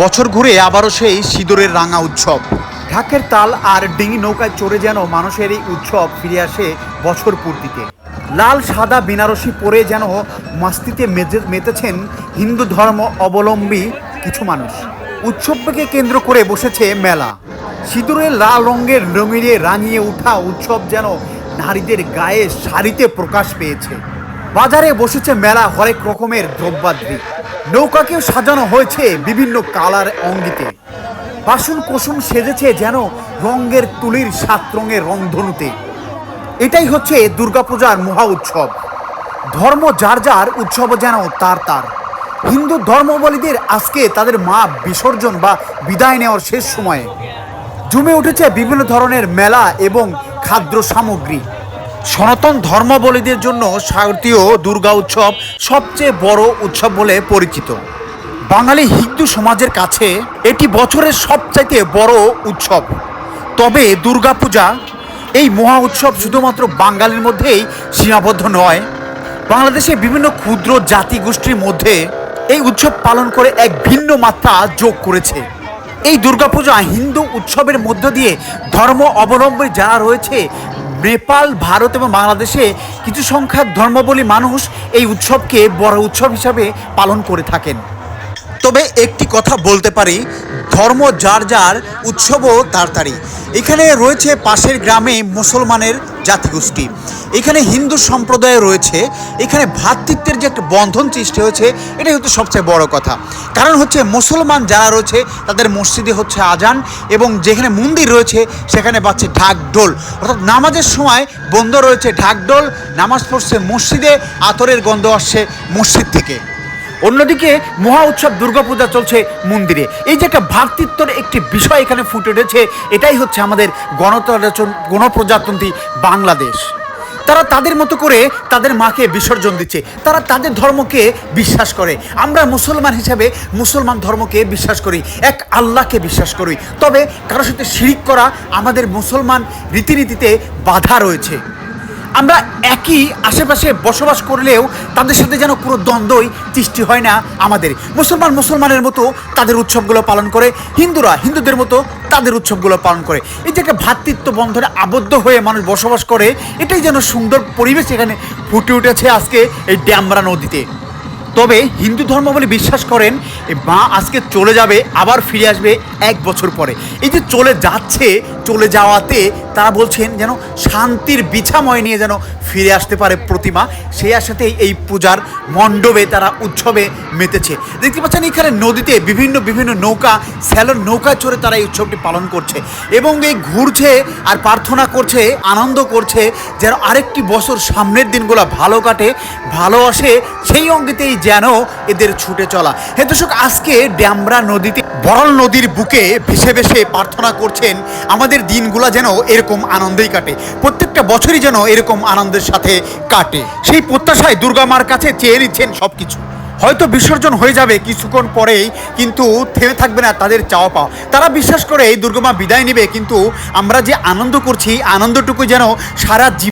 বছর ঘুরে আবারও সেই সিঁদুরের রাঙা উৎসব। ঢাকের তাল আর ডিঙি নৌকায় চড়ে যেন মানুষের এই উৎসব ফিরে আসে বছর পূর্তিতে। লাল, সাদা, বেনারসি পরে যেন মাস্তিতে মেজে মেতেছেন হিন্দু ধর্ম অবলম্বী কিছু মানুষ। উৎসবকে কেন্দ্র করে বসেছে মেলা। সিঁদুরের লাল রঙের রঙিয়ে রাঙিয়ে ওঠা উৎসব যেন নারীদের গায়ে শাড়িতে প্রকাশ পেয়েছে। বাজারে বসেছে মেলা হরেক রকমের দ্রব্যাদ্রি। নৌকাকেও সাজানো হয়েছে বিভিন্ন কালার অঙ্গিতে। বাসন কোসুম সেজেছে যেন রঙের তুলির সাত রঙের রংধনুতে। এটাই হচ্ছে দুর্গাপূজার মহা উৎসব। ধর্ম যার যার উৎসব যেন তার তার। হিন্দু ধর্মাবলীদের আজকে তাদের মা বিসর্জন বা বিদায় নেওয়ার শেষ সময়ে। জমে উঠেছে বিভিন্ন ধরনের মেলা এবং খাদ্য সামগ্রী। সনাতন ধর্মাবলীদের জন্য শারদীয় দুর্গা উৎসব সবচেয়ে বড় উৎসব বলে পরিচিত। বাঙালি হিন্দু সমাজের কাছে এটি বছরের সবচাইতে বড় উৎসব। তবে দুর্গাপূজা, এই মহা উৎসব শুধুমাত্র বাঙালির মধ্যেই সীমাবদ্ধ নয়, বাংলাদেশে বিভিন্ন ক্ষুদ্র জাতিগোষ্ঠীর মধ্যে এই উৎসব পালন করে এক ভিন্ন মাত্রা যোগ করেছে। এই দুর্গাপূজা হিন্দু উৎসবের মধ্য দিয়ে ধর্ম অবলম্বী যারা রয়েছে নেপাল, ভারত এবং বাংলাদেশে কিছু সংখ্যক ধর্মাবলী মানুষ এই উৎসবকে বড় উৎসব হিসাবে পালন করে থাকেন। তবে একটি কথা বলতে পারি, ধর্ম যার যার, উৎসবও তার তারই। এখানে রয়েছে পাশের গ্রামে মুসলমানের জাতিগোষ্ঠী। এখানে হিন্দু সম্প্রদায় রয়েছে, এখানে ভ্রাতৃত্বের যে একটা বন্ধন সৃষ্টি হয়েছে, এটাই হচ্ছে সবচেয়ে বড় কথা। কারণ হচ্ছে মুসলমান যারা রয়েছে, তাদের মসজিদে হচ্ছে আজান এবং যেখানে মন্দির রয়েছে, সেখানে বাজছে ঢাক ডোল অর্থাৎ নামাজের সময় বন্ধ রয়েছে ঢাক ডোল নামাজ পড়ছে মসজিদে, আতরের গন্ধ আসছে মসজিদ থেকে। অন্যদিকে মহা উৎসব দুর্গাপূজা চলছে মন্দিরে। এই যে একটা ভ্রাতৃত্বর একটি বিষয় এখানে ফুটে উঠেছে, এটাই হচ্ছে আমাদের গণতন্ত্র গণপ্রজাতন্ত্রী বাংলাদেশ। তারা তাদের মতো করে তাদের মাকে বিসর্জন দিচ্ছে। তারা তাদের ধর্মকে বিশ্বাস করে। আমরা মুসলমান হিসাবে মুসলমান ধর্মকে বিশ্বাস করি, এক আল্লাহকে বিশ্বাস করি। তবে কারোর সাথে শিরিক করা আমাদের মুসলমান রীতিনীতিতে বাধা রয়েছে। আমরা একই আশেপাশে বসবাস করলেও তাদের সাথে যেন কোনো দ্বন্দ্বই সৃষ্টি হয় না আমাদের। মুসলমান মুসলমানের মতো তাদের উৎসবগুলো পালন করে, হিন্দুরা হিন্দুদের মতো তাদের উৎসবগুলো পালন করে। এই যে একটা ভ্রাতৃত্ব বন্ধনে আবদ্ধ হয়ে মানুষ বসবাস করে, এটাই যেন সুন্দর পরিবেশ এখানে ফুটে উঠেছে আজকে এই ড্যামরা নদীতে। তবে হিন্দু ধর্মাবলী বিশ্বাস করেন এই মা আজকে চলে যাবে, আবার ফিরে আসবে এক বছর পরে। এই যে চলে যাচ্ছে, চলে যাওয়াতে তারা বলছেন যেন শান্তির বিছাময় নিয়ে যেন ফিরে আসতে পারে প্রতিমা। সেই আশাতেই এই পূজার মণ্ডপে তারা উৎসবে মেতেছে। দেখতে পাচ্ছেন, এখানে নদীতে বিভিন্ন বিভিন্ন নৌকা, স্যালোর নৌকায় চড়ে তারা এই উৎসবটি পালন করছে এবং এই ঘুরছে আর প্রার্থনা করছে, আনন্দ করছে, যেন আরেকটি বছর সামনের দিনগুলো ভালো কাটে, ভালো আসে। সেই অঙ্গিতেই যেন এদের ছুটে চলা। হে দর্শক, আজকে ড্যামরা নদীতে বরল নদীর বুকে ভেসে ভেসে প্রার্থনা করছেন, আমাদের দিনগুলা যেন এরকম আনন্দেই কাটে, প্রত্যেকটা বছরই যেন এরকম আনন্দের সাথে কাটে। সেই প্রত্যাশায় দুর্গা মার কাছে চেয়ে নিচ্ছেন সব কিছু হয়তো বিসর্জন হয়ে যাবে কিছুক্ষণ পরেই, কিন্তু থেমে থাকবে না তাদের চাওয়া পাওয়া। তারা বিশ্বাস করে এই দুর্গমা বিদায় নেবে, কিন্তু আমরা যে আনন্দ করছি, আনন্দটুকু যেন সারা জীবন